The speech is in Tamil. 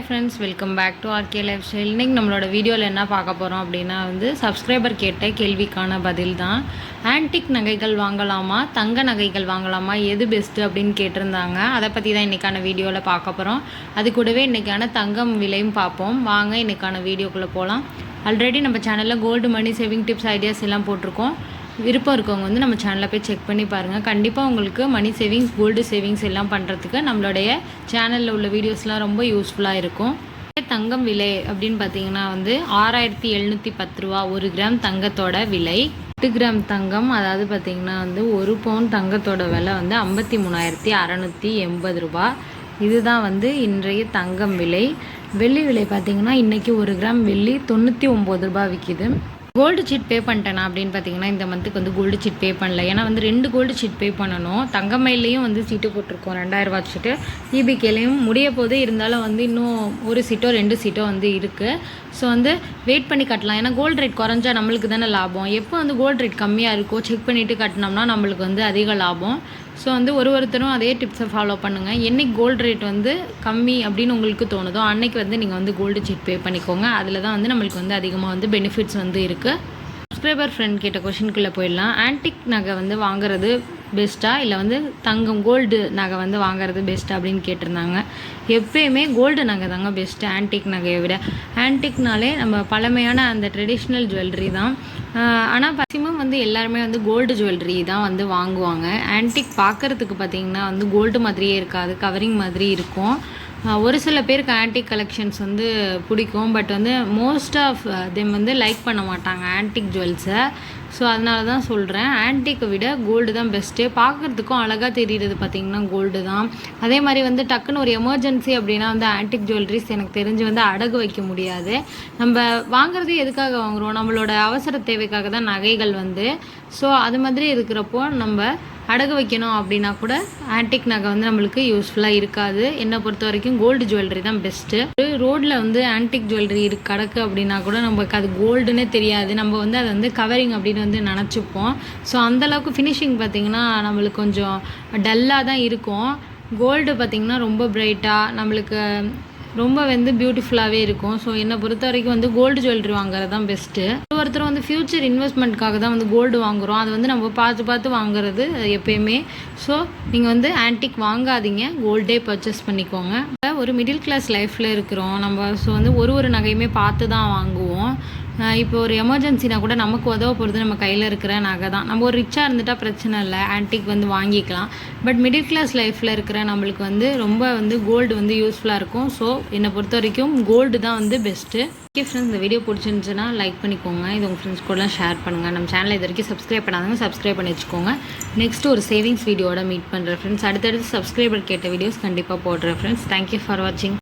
Hi friends welcome back to RK life style இன்றைக்கி நம்மளோட வீடியோவில் என்ன பார்க்க போகிறோம் அப்படின்னா வந்து சப்ஸ்கிரைபர் கேட்ட கேள்விக்கான பதில் தான். ஆன்டிக் நகைகள் வாங்கலாமா? தங்க நகைகள் வாங்கலாமா? எது பெஸ்ட்டு அப்படின்னு கேட்டிருந்தாங்க. அதை பற்றி தான் இன்றைக்கான வீடியோவில் பார்க்க போகிறோம் அது கூடவே இன்றைக்கான தங்கம் விலையும் பார்ப்போம். வாங்க இன்றைக்கான வீடியோக்குள்ளே போகலாம் ஆல்ரெடி நம்ம சேனலில் gold money saving tips ideas எல்லாம் போட்டிருக்கோம். விருப்பம் இருக்கவங்க வந்து நம்ம சேனலில் போய் செக் பண்ணி பாருங்கள் கண்டிப்பாக உங்களுக்கு மணி சேவிங்ஸ் கோல்டு சேவிங்ஸ் எல்லாம் பண்ணுறதுக்கு நம்மளுடைய சேனலில் உள்ள வீடியோஸ்லாம் ரொம்ப யூஸ்ஃபுல்லாக இருக்கும். தங்கம் விலை அப்படின்னு பார்த்தீங்கன்னா வந்து ஆறாயிரத்தி எழுநூற்றி பத்து ரூபா ஒரு கிராம் தங்கத்தோட விலை. எட்டு கிராம் தங்கம் அதாவது பார்த்தீங்கன்னா வந்து ஒரு பவுன் தங்கத்தோட விலை வந்து ஐம்பத்தி மூணாயிரத்தி அறநூற்றி எண்பது ரூபா. இதுதான் வந்து இன்றைய தங்கம் விலை. வெள்ளி விலை பார்த்தீங்கன்னா இன்றைக்கி ஒரு கிராம் வெள்ளி தொண்ணூற்றி ஒம்பது ரூபா விற்கிது கோல்டு சீட் பே பண்ணிட்டேனா அப்படின்னு பார்த்தீங்கன்னா இந்த மந்த்துக்கு வந்து கோல்டு சீட் பே பண்ணல. ஏன்னா வந்து ரெண்டு கோல்டு சீட் பே பண்ணணும். தங்கமயிலையும் வந்து சீட்டு போட்டிருக்கோம் ரெண்டாயிரம் ரூபா சீட்டு இபிகேலையும் முடிய போது இருந்தாலும் வந்து இன்னும் ஒரு சீட்டோ ரெண்டு சீட்டோ வந்து இருக்குது ஸோ வந்து வெயிட் பண்ணி கட்டலாம். ஏன்னா கோல்டு ரேட் குறைஞ்சா நம்மளுக்கு தானே லாபம். எப்போ வந்து கோல்டு ரேட் கம்மியாக இருக்கோ செக் பண்ணிவிட்டு கட்டினோம்னா நம்மளுக்கு வந்து அதிக லாபம். ஸோ வந்து ஒரு ஒருத்தரும் அதே டிப்ஸை ஃபாலோ பண்ணுங்கள் என்னைக்கு கோல்டு ரேட் வந்து கம்மி அப்படின்னு உங்களுக்கு தோணுதோ அன்னைக்கு வந்து நீங்கள் வந்து கோல்டு செக் பே பண்ணிக்கோங்க. அதில் தான் வந்து நம்மளுக்கு வந்து அதிகமாக வந்து பெனிஃபிட்ஸ் வந்து இருக்குது சப்ஸ்கிரைபர் ஃப்ரெண்ட் கேட்ட கொஷினுக்குள்ளே போயிடலாம். ஆன்டிக் நகை வந்து வாங்குறது பெஸ்ட்டாக இல்லை வந்து தங்கம் கோல்டு நகை வந்து வாங்குறது பெஸ்ட்டு அப்படின்னு கேட்டிருந்தாங்க. எப்பயுமே கோல்டு நகை தாங்க பெஸ்ட்டு ஆன்டிக் நகையை விட. ஆன்டிக்னாலே நம்ம பழமையான அந்த ட்ரெடிஷ்னல் ஜுவல்லரி தான். ஆனால் மேக்ஸிமம் வந்து எல்லாருமே வந்து கோல்டு ஜுவல்லரி தான் வந்து வாங்குவாங்க. ஆன்டிக் பார்க்குறதுக்கு பார்த்திங்கன்னா வந்து கோல்டு மாதிரியே இருக்காது கவரிங் மாதிரி இருக்கும். ஒரு சில பேருக்கு ஆன்டிக் கலெக்ஷன்ஸ் வந்து பிடிக்கும் பட் வந்து மோஸ்ட் ஆஃப் தெம் வந்து லைக் பண்ண மாட்டாங்க ஆன்டிக் ஜுவல்ஸை ஸோ அதனால தான் சொல்கிறேன் ஆன்டிக்கை விட கோல்டு தான் பெஸ்ட்டு பார்க்குறதுக்கும் அழகாக தெரியுறது பார்த்திங்கன்னா கோல்டு தான். அதே மாதிரி வந்து டக்குன்னு ஒரு எமர்ஜென்சி அப்படின்னா வந்து ஆன்டிக் ஜுவல்லரிஸ் எனக்கு தெரிஞ்சு வந்து அடகு வைக்க முடியாது. நம்ம வாங்குறது எதுக்காக வாங்குகிறோம் நம்மளோட அவசர தேவைக்காக தான் நகைகள் வந்து. ஸோ அது மாதிரி இருக்கிறப்போ நம்ம அடகு வைக்கணும் அப்படின்னா கூட ஆன்டிக் நகை வந்து நம்மளுக்கு யூஸ்ஃபுல்லாக இருக்காது. என்னை பொறுத்த வரைக்கும் கோல்டு ஜுவல்லரி தான் பெஸ்ட்டு ரோட்டில் வந்து ஆன்டிக் ஜுவல்லரி இருக்கு கிடக்கு அப்படின்னா கூட நமக்கு அது கோல்டுன்னே தெரியாது. நம்ம வந்து அதை வந்து கவரிங் அப்படின்னு வந்து நினச்சிப்போம். ஸோ அந்தளவுக்கு ஃபினிஷிங் பார்த்திங்கன்னா நம்மளுக்கு கொஞ்சம் டல்லாக தான் இருக்கும். கோல்டு பார்த்திங்கன்னா ரொம்ப பிரைட்டாக நம்மளுக்கு ரொம்ப வந்து பியூட்டிஃபுல்லாகவே இருக்கும். ஸோ என்னை பொறுத்த வரைக்கும் வந்து கோல்டு ஜுவல்லரி வாங்குறது தான் பெஸ்ட்டு ஒருத்தர் வந்து ஃப்யூச்சர் இன்வெஸ்ட்மெண்ட்காக தான் வந்து கோல்டு வாங்குகிறோம் அது வந்து நம்ம பார்த்து பார்த்து வாங்குறது எப்பயுமே. ஸோ நீங்கள் வந்து ஆன்டிக் வாங்காதீங்க. கோல்டே பர்ச்சேஸ் பண்ணிக்கோங்க. ஒரு மிடில் கிளாஸ் லைஃப்பில் இருக்கிறோம். நம்ம ஸோ வந்து ஒரு ஒரு நகையுமே பார்த்து தான் வாங்குவோம். இப்போ ஒரு எமர்ஜென்சினா கூட நமக்கு உதவ போகிறது நம்ம கையில் இருக்கிற நகை தான். நம்ம ஒரு ரிச்சாக இருந்துட்டால் பிரச்சனை இல்லை. ஆன்டிக் வந்து வாங்கிக்கலாம். பட் மிடில் கிளாஸ் லைஃப்பில் இருக்கிற நம்மளுக்கு வந்து ரொம்ப வந்து கோல்டு வந்து யூஸ்ஃபுல்லாக இருக்கும். ஸோ என்னை பொறுத்த வரைக்கும் கோல்டு தான் வந்து பெஸ்ட்டு ஓகே ஃப்ரெண்ட்ஸ் இந்த வீடியோ பிடிச்சிருந்துச்சுன்னா லைக் பண்ணிக்கோங்க. இது உங்கள் ஃப்ரெண்ட்ஸ் கூடலாம் ஷேர் பண்ணுங்கள் நம்ம சேனலை இது வரைக்கும் சப்ஸ்கிரைப் பண்ணாதவங்க சப்ஸ்கிரைப் பண்ணி வச்சுக்கோங்க. நெக்ஸ்ட் ஒரு சேவிங்ஸ் வீடியோட மீட் பண்ணுறேன் ஃப்ரெண்ட்ஸ் அடுத்தடுத்து சப்ஸ்கிரைபர் கேட்ட வீடியோஸ் கண்டிப்பாக போடுறேன் ஃப்ரெண்ட்ஸ் தேங்க்யூ ஃபார் வாட்சிங்